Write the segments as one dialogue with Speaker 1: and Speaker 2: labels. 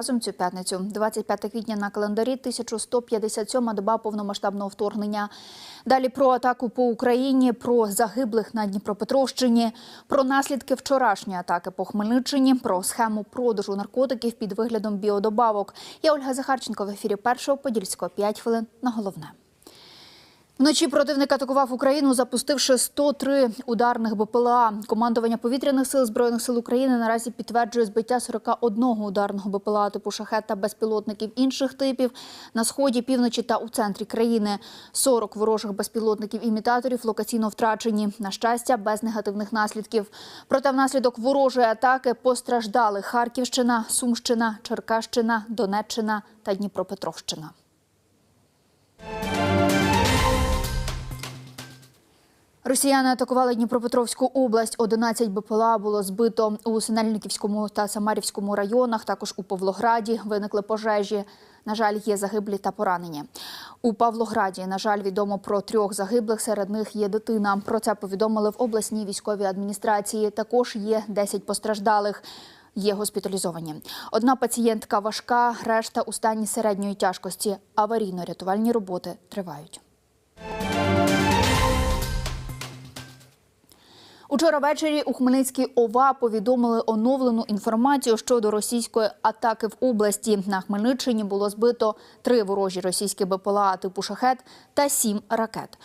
Speaker 1: Разом цю п'ятницю, 25 квітня на календарі, 1157 доба повномасштабного вторгнення. Далі про атаку по Україні, про загиблих на Дніпропетровщині, про наслідки вчорашньої атаки по Хмельниччині, про схему продажу наркотиків під виглядом біодобавок. Я Ольга Захарченко в ефірі першого подільського 5 хвилин на головне. Вночі противник атакував Україну, запустивши 103 ударних БПЛА. Командування повітряних сил збройних сил України наразі підтверджує збиття 41 ударного БПЛА типу шахет та безпілотників інших типів на сході, півночі та у центрі країни. 40 ворожих безпілотників імітаторів локаційно втрачені. На щастя, без негативних наслідків. Проте внаслідок ворожої атаки постраждали Харківщина, Сумщина, Черкащина, Донеччина та Дніпропетровщина. Росіяни атакували Дніпропетровську область. 11 БПЛА було збито у Синельниківському та Самарівському районах. Також у Павлограді виникли пожежі. На жаль, є загиблі та поранені. У Павлограді, на жаль, відомо про трьох загиблих. Серед них є дитина. Про це повідомили в обласній військовій адміністрації. Також є 10 постраждалих. Є госпіталізовані. Одна пацієнтка важка, решта у стані середньої тяжкості. Аварійно-рятувальні роботи тривають. Учора ввечері у Хмельницькій ОВА повідомили оновлену інформацію щодо російської атаки в області. На Хмельниччині було збито три ворожі російські БПЛА типу шахет та сім ракет.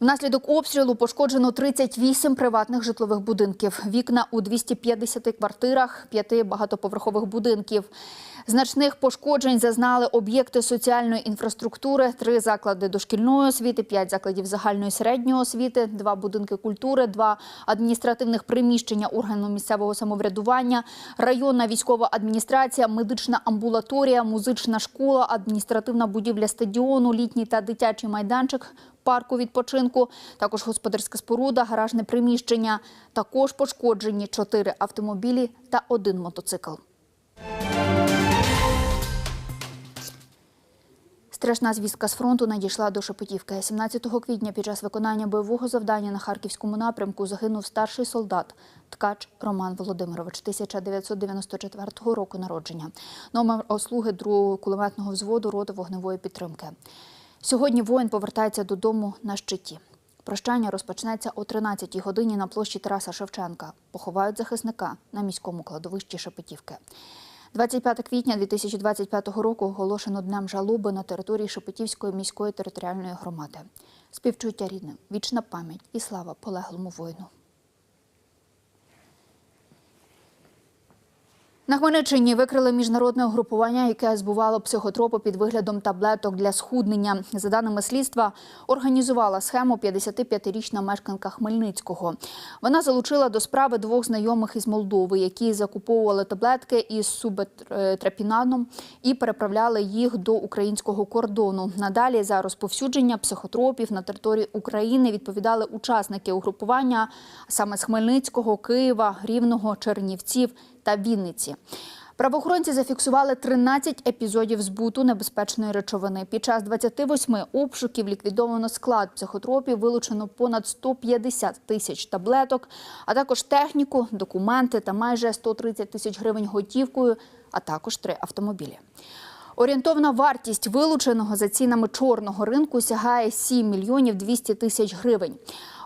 Speaker 1: Внаслідок обстрілу пошкоджено 38 приватних житлових будинків, вікна у 250 квартирах, п'яти багатоповерхових будинків. Значних пошкоджень зазнали об'єкти соціальної інфраструктури, три заклади дошкільної освіти, п'ять закладів загальної середньої освіти, два будинки культури, два адміністративних приміщення органу місцевого самоврядування, районна військова адміністрація, медична амбулаторія, музична школа, адміністративна будівля стадіону, літній та дитячий майданчик. Парку відпочинку, також господарська споруда, гаражне приміщення. Також пошкоджені чотири автомобілі та один мотоцикл. Страшна звістка з фронту надійшла до Шепетівки. 17 квітня під час виконання бойового завдання на харківському напрямку загинув старший солдат ткач Роман Володимирович, 1994 року народження. Номер ослуги другого кулеметного взводу роти вогневої підтримки. Сьогодні воїн повертається додому на щиті. Прощання розпочнеться о 13-й годині на площі Тараса Шевченка. Поховають захисника на міському кладовищі Шепетівки. 25 квітня 2025 року оголошено днем жалоби на території Шепетівської міської територіальної громади. Співчуття рідним, вічна пам'ять і слава полеглому воїну. На Хмельниччині викрили міжнародне угрупування, яке збувало психотропи під виглядом таблеток для схуднення. За даними слідства, організувала схему 55-річна мешканка Хмельницького. Вона залучила до справи двох знайомих із Молдови, які закуповували таблетки із субетрапінаном і переправляли їх до українського кордону. Надалі за розповсюдження психотропів на території України відповідали учасники угрупування саме з Хмельницького, Києва, Рівного, Чернівців та Вінниці. Правоохоронці зафіксували 13 епізодів збуту небезпечної речовини. Під час 28 обшуків ліквідовано склад психотропів, вилучено понад 150 тисяч таблеток, а також техніку, документи та майже 130 тисяч гривень готівкою, а також три автомобілі. Орієнтовна вартість вилученого за цінами чорного ринку сягає 7 мільйонів 200 тисяч гривень.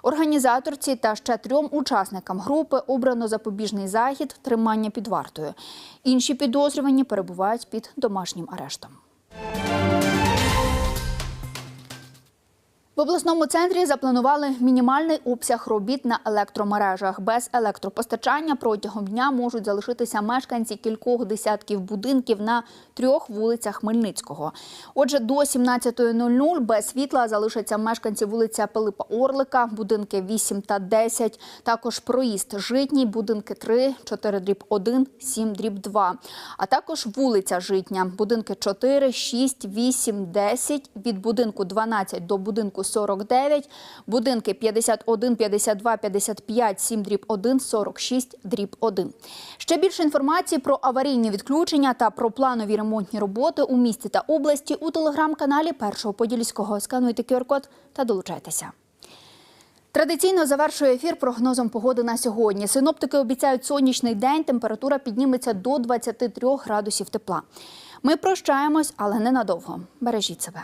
Speaker 1: Організаторці та ще трьом учасникам групи обрано запобіжний захід тримання під вартою. Інші підозрювані перебувають під домашнім арештом. Обласному центрі запланували мінімальний обсяг робіт на електромережах. Без електропостачання протягом дня можуть залишитися мешканці кількох десятків будинків на трьох вулицях Хмельницького. Отже, до 17.00 без світла залишаться мешканці вулиця Пилипа Орлика, будинки 8 та 10, також проїзд Житній, будинки 3, 4 дріб 1, 7 дріб 2, а також вулиця Житня, будинки 4, 6, 8, 10, від будинку 12 до будинку 49, будинки 51, 52, 55, 7 дріб 1, 46 дріб 1. Ще більше інформації про аварійні відключення та про планові ремонтні роботи у місті та області у телеграм-каналі Першого Подільського. Скануйте QR-код та долучайтеся. Традиційно завершує ефір прогнозом погоди на сьогодні. Синоптики обіцяють сонячний день. Температура підніметься до 23 градусів тепла. Ми прощаємось, але ненадовго. Бережіть себе.